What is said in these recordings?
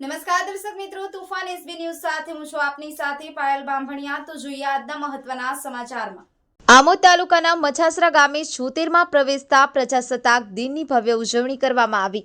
નમસ્કાર દર્શક મિત્રો, તુફાન એસબી ન્યૂઝ સાથે હું છું આપની સાથે પાયલ બાંભણિયા. તો જોઈએ આજના મહત્વના સમાચારમાં. આમોદ તાલુકાના મછાસરા ગામે છોતેરમાં પ્રવેશતા પ્રજાસત્તાક દિનની ભવ્ય ઉજવણી કરવામાં આવી.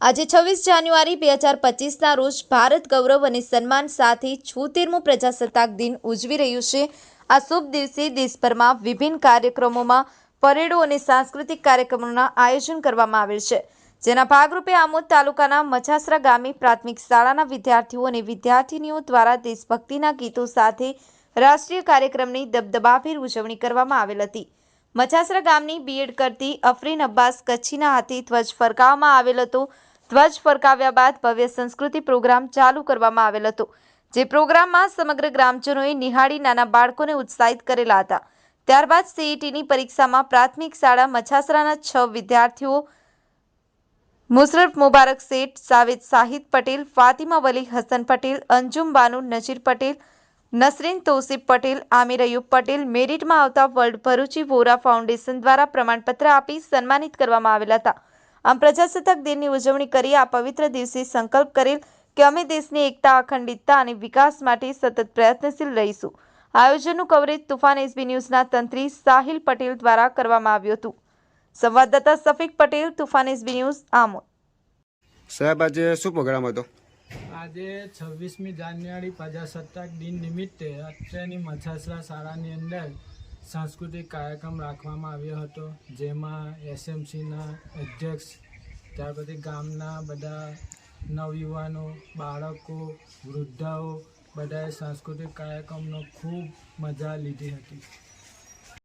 આજે છવ્વીસ જાન્યુઆરી બે હજાર પચીસના રોજ ભારત ગૌરવ અને સન્માન સાથે છોતેરમું પ્રજાસત્તાક દિન ઉજવી રહ્યું છે. આ શુભ દિવસે દેશભરમાં વિભિન્ન કાર્યક્રમોમાં પરેડો અને સાંસ્કૃતિક કાર્યક્રમોના આયોજન કરવામાં આવેલ છે. જેના ભાગરૂપે આમોદ તાલુકાના મછાસરા ગામે પ્રાથમિક શાળાના વિદ્યાર્થીઓ અને વિદ્યાર્થીનીઓ દ્વારા દેશભક્તિના ગીતો સાથે રાષ્ટ્રીય કાર્યક્રમની દબદબાભેર ઉજવણી કરવામાં આવેલ હતી. મછાસરા ગામની બીએડ કરતી અફરીન અબ્બાસ કચ્છીના હાથે ધ્વજ ફરકાવવામાં આવેલ હતો. ધ્વજ ફરકાવ્યા બાદ ભવ્ય સંસ્કૃતિ પ્રોગ્રામ ચાલુ કરવામાં આવેલ હતો, જે પ્રોગ્રામમાં સમગ્ર ગ્રામજનોએ નિહાળી નાના બાળકોને ઉત્સાહિત કરેલા હતા. ત્યારબાદ સીઈટીની પરીક્ષામાં પ્રાથમિક શાળા મછાસરાના છ વિદ્યાર્થીઓ મુશરફ મુબારક શેઠ, સાવેદ શાહિદ પટેલ, ફાતિમા વલી, હસન પટેલ, અંજુમ બાનુ, નજીર પટેલ, નસરીન તોસીફ પટેલ, આમિર અયુબ પટેલ, મેરિટમાં આવતા વર્લ્ડ ભરૂચી વોરા ફાઉન્ડેશન દ્વારા પ્રમાણપત્ર આપી સન્માનિત કરવામાં આવેલા હતા. આમ પ્રજાસત્તાક દિનની ઉજવણી કરી આ પવિત્ર દિવસે સંકલ્પ કરેલ કે અમે દેશની એકતા, અખંડિતતા અને વિકાસ માટે સતત પ્રયત્નશીલ રહીશું. આયોજનનું કવરેજ તુફાન એસબી ન્યૂઝના તંત્રી સાહિલ પટેલ દ્વારા કરવામાં આવ્યું હતું. સંવાદદાતા સફીક પટેલ તુફાન એસબી ન્યૂઝ આમોદ. સાહેબ આજે શું પ્રોગ્રામ હતો? આજે છવ્વીસમી જાન્યુઆરી પ્રજાસત્તાક દિન નિમિત્તે અત્રેની મછાસરા શાળાની અંદર સાંસ્કૃતિક કાર્યક્રમ રાખવામાં આવ્યો હતો જેમાં એસએમસીના અધ્યક્ષ ત્યાર પછી ગામના બધા નવયુવાનો બાળકો વૃદ્ધાઓ બધાએ સાંસ્કૃતિક કાર્યક્રમનો ખૂબ મજા લીધી હતી.